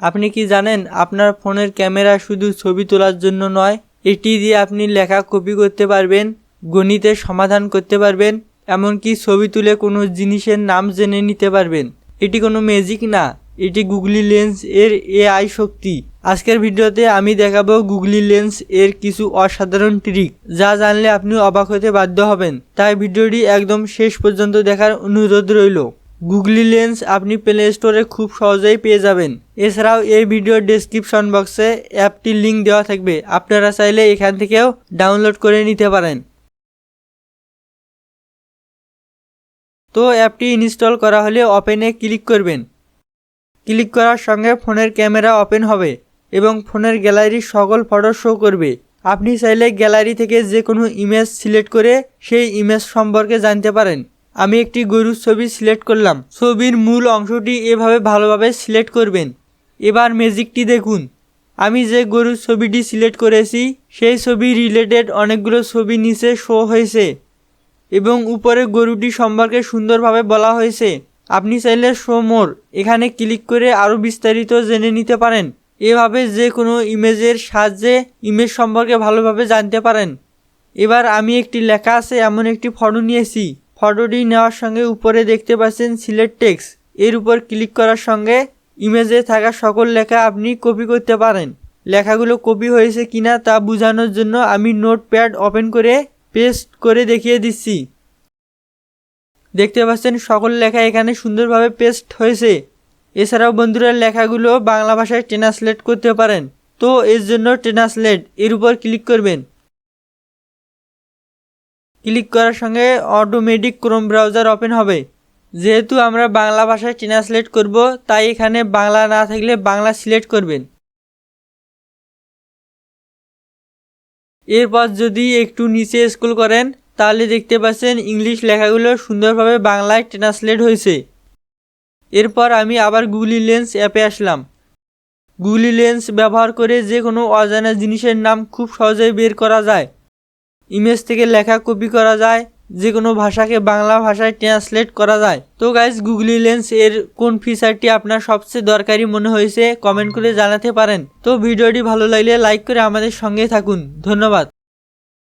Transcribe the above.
আপনি কি জানেন, আপনার ফোনের ক্যামেরা শুধু ছবি তোলার জন্য নয়, এটি দিয়ে আপনি লেখা কপি করতে পারবেন, গণিতের সমাধান করতে পারবেন, এমনকি ছবি তুলে কোনো জিনিসের নাম জেনে নিতে পারবেন। এটি কোনো ম্যাজিক না, এটি গুগলি লেন্স এর এআই শক্তি। আজকের ভিডিওতে আমি দেখাবো গুগলি লেন্স এর কিছু অসাধারণ ট্রিক যা জানলে আপনি অবাক হতে বাধ্য হবেন। তাই ভিডিওটি একদম শেষ পর্যন্ত দেখার অনুরোধ রইল। গুগলি লেন্স আপনি প্লে স্টোরে খুব সহজেই পেয়ে যাবেন। এছাড়াও এই ভিডিওর ডেসক্রিপশন বক্সে অ্যাপটির লিঙ্ক দেওয়া থাকবে। আপনারা চাইলে এখান থেকেও ডাউনলোড করে নিতে পারেন। তো অ্যাপটি ইনস্টল করা হলে ওপেনে ক্লিক করবেন। ক্লিক করার সঙ্গে ফোনের ক্যামেরা ওপেন হবে এবং ফোনের গ্যালারির সকল ফটো শো করবে। আপনি চাইলে গ্যালারি থেকে যে কোনো ইমেজ সিলেক্ট করে সেই ইমেজ সম্পর্কে জানতে পারেন। আমি একটি গরুর ছবি সিলেক্ট করলাম। ছবির মূল অংশটি এভাবে ভালোভাবে সিলেক্ট করবেন। এবার ম্যাজিকটি দেখুন। আমি যে গরুর ছবিটি সিলেক্ট করেছি, সেই ছবি রিলেটেড অনেকগুলো ছবি নিচে শো হয়েছে এবং উপরে গরুটি সম্পর্কে সুন্দরভাবে বলা হয়েছে। আপনি চাইলে শো মোর এখানে ক্লিক করে আরও বিস্তারিত জেনে নিতে পারেন। এভাবে যে কোনো ইমেজের সাহায্যে ইমেজ সম্পর্কে ভালোভাবে জানতে পারেন। এবার আমি একটি লেখা আছে, এমন একটি ফটো নিয়েছি। ফটোটি নেওয়ার সঙ্গে উপরে দেখতে পাচ্ছেন সিলেট টেক্স এর উপর ক্লিক করার সঙ্গে ইমেজে থাকা সকল লেখা আপনি কপি করতে পারেন। লেখাগুলো কপি হয়েছে কিনা তা বোঝানোর জন্য আমি নোটপ্যাড ওপেন করে পেস্ট করে দেখিয়ে দিচ্ছি। দেখতে পাচ্ছেন সকল লেখা এখানে সুন্দরভাবে পেস্ট হয়েছে। এছাড়াও বন্ধুরা, লেখাগুলো বাংলা ভাষায় ট্রান্সলেট করতে পারেন। তো এর জন্য ট্রান্সলেট, এর উপর ক্লিক করবেন। ক্লিক করার সঙ্গে অটোমেটিক ক্রোম ব্রাউজার ওপেন হবে। যেহেতু আমরা বাংলা ভাষায় ট্রান্সলেট করব, তাই এখানে বাংলা না থাকলে বাংলা সিলেক্ট করবেন। এরপর যদি একটু নিচে স্কুল করেন, তাহলে দেখতে পাচ্ছেন ইংলিশ লেখাগুলো সুন্দরভাবে বাংলায় ট্রান্সলেট হয়েছে। এরপর আমি আবার গুগলি লেন্স অ্যাপে আসলাম। গুগলি লেন্স ব্যবহার করে যে কোনো অজানা জিনিসের নাম খুব সহজেই বের করা যায়। ইমেজ থেকে লেখা কপি করা যায় যে কোনো ভাষাকে বাংলা ভাষায় ট্রান্সলেট করা যায়। তো গাইজ গুগলি লেন্স এর কোন ফিচারটি আপনার সবচেয়ে দরকারি মনে হয়েছে কমেন্ট করে জানাতে পারেন। তো ভিডিওটি ভালো লাগলে লাইক করে আমাদের সঙ্গে থাকুন। ধন্যবাদ।